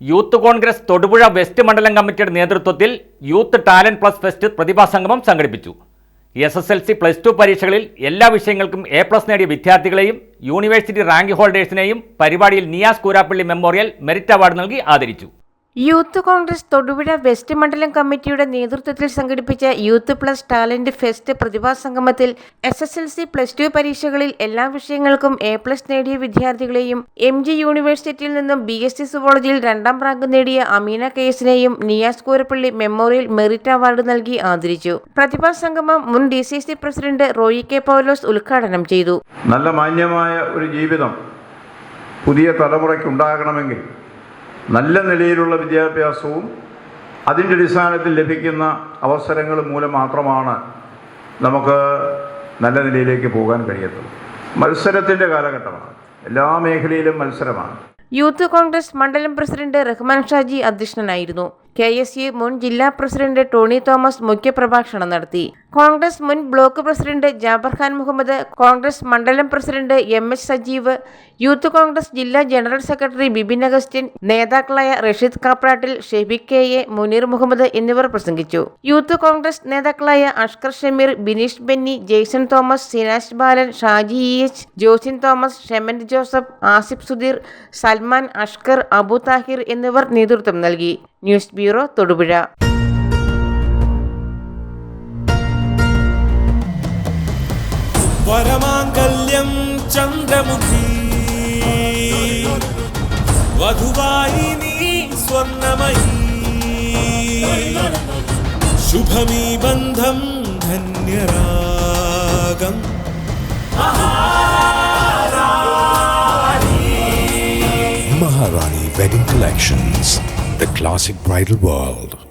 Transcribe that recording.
Youth Congress Thodupuzha west മണ്ഡലം കമ്മിറ്റിയുടെ നേതൃത്വത്തിൽ യൂത്ത് ടാലന്റ് പ്ലസ് ഫെസ്റ്റ് പ്രതിഭാസംഗമം സംഘടിപ്പിച്ചു. S S L C plus two പരീക്ഷകളിൽ എല്ലാ വിഷയങ്ങൾക്കും എ പ്ലസ് നേടിയ വിദ്യാർത്ഥികളെയും യൂണിവേഴ്സിറ്റി റാങ്ക് ഹോൾഡേഴ്സിനെയും പരിപാടിയിൽ Niyas Koorappally memorial merit award നൽകി ആദരിച്ചു. യൂത്ത് കോൺഗ്രസ് തൊടുപുഴ വെസ്റ്റ് മണ്ഡലം കമ്മിറ്റിയുടെ നേതൃത്വത്തിൽ സംഘടിപ്പിച്ച യൂത്ത് പ്ലസ് ടാലന്റ് ഫെസ്റ്റ് പ്രതിഭാ സംഗമത്തിൽ S S L C plus two പരീക്ഷകളിൽ എല്ലാ വിഷയങ്ങൾക്കും എ പ്ലസ് നേടിയ വിദ്യാർത്ഥികളെയും എം ജി യൂണിവേഴ്സിറ്റിയിൽ നിന്നും ബി എസ് സി സുവോളജിയിൽ രണ്ടാം റാങ്ക് നേടിയ Ameena കേസിനെയും Niyas Koorappally memorial merit award നൽകി ആദരിച്ചു. പ്രതിഭാ സംഗമം മുൻ D C C president Roy K Paulose ഉദ്ഘാടനം ചെയ്തു. നല്ല മാന്യമായ ഒരു ജീവിതം പുതിയ തലമുറയ്ക്കുണ്ടാകണമെങ്കിൽ നല്ല നിലയിലുള്ള വിദ്യാഭ്യാസവും അതിന്റെ അടിസ്ഥാനത്തിൽ ലഭിക്കുന്ന അവസരങ്ങൾ മൂലം മാത്രമാണ് നമുക്ക് നല്ല നിലയിലേക്ക് പോകാൻ കഴിയത്തുള്ളൂ മത്സരത്തിന്റെ കാലഘട്ടമാണ്. എല്ലാ മേഖലയിലും മത്സരമാണ്. യൂത്ത് കോൺഗ്രസ് മണ്ഡലം പ്രസിഡന്റ് റഹ്മാൻ ഷാജി അധ്യക്ഷനായിരുന്നു. കെ എസ് യു മുൻ ജില്ലാ പ്രസിഡന്റ് ടോണി തോമസ് മുഖ്യപ്രഭാഷണം നടത്തി. കോൺഗ്രസ് മുൻ ബ്ലോക്ക് പ്രസിഡന്റ് ജാബർ ഖാൻ മുഹമ്മദ് കോൺഗ്രസ് മണ്ഡലം president M H Sajeev youth Congress ജില്ലാ ജനറൽ സെക്രട്ടറി ബിബിൻ അഗസ്റ്റിൻ നേതാക്കളായ റഷീദ് കാപ്രാട്ടിൽ ഷെബിക് കെ എ മുനീർ മുഹമ്മദ് എന്നിവർ പ്രസംഗിച്ചു. യൂത്ത് കോൺഗ്രസ് നേതാക്കളായ അഷ്കർ ഷമീർ ബിനീഷ് ബെന്നി ജെയ്സൺ തോമസ് സിനാഷ് ബാലൻ ഷാജി ഇ എച്ച് ജോസിൻ തോമസ് ഷെമന്റ് ജോസഫ് ആസിഫ് സുധീർ സൽമാൻ അഷ്കർ അബു താഹിർ എന്നിവർ നേതൃത്വം നൽകി. News bureau Thodupuzha. വരമാംഗല്യം ചന്ദ്രമുഖി. വധുവായി നീ സ്വർണമയി ശുഭമീ ബന്ധം ധന്യരാഗം. Maharani wedding Collections, the classic bridal world.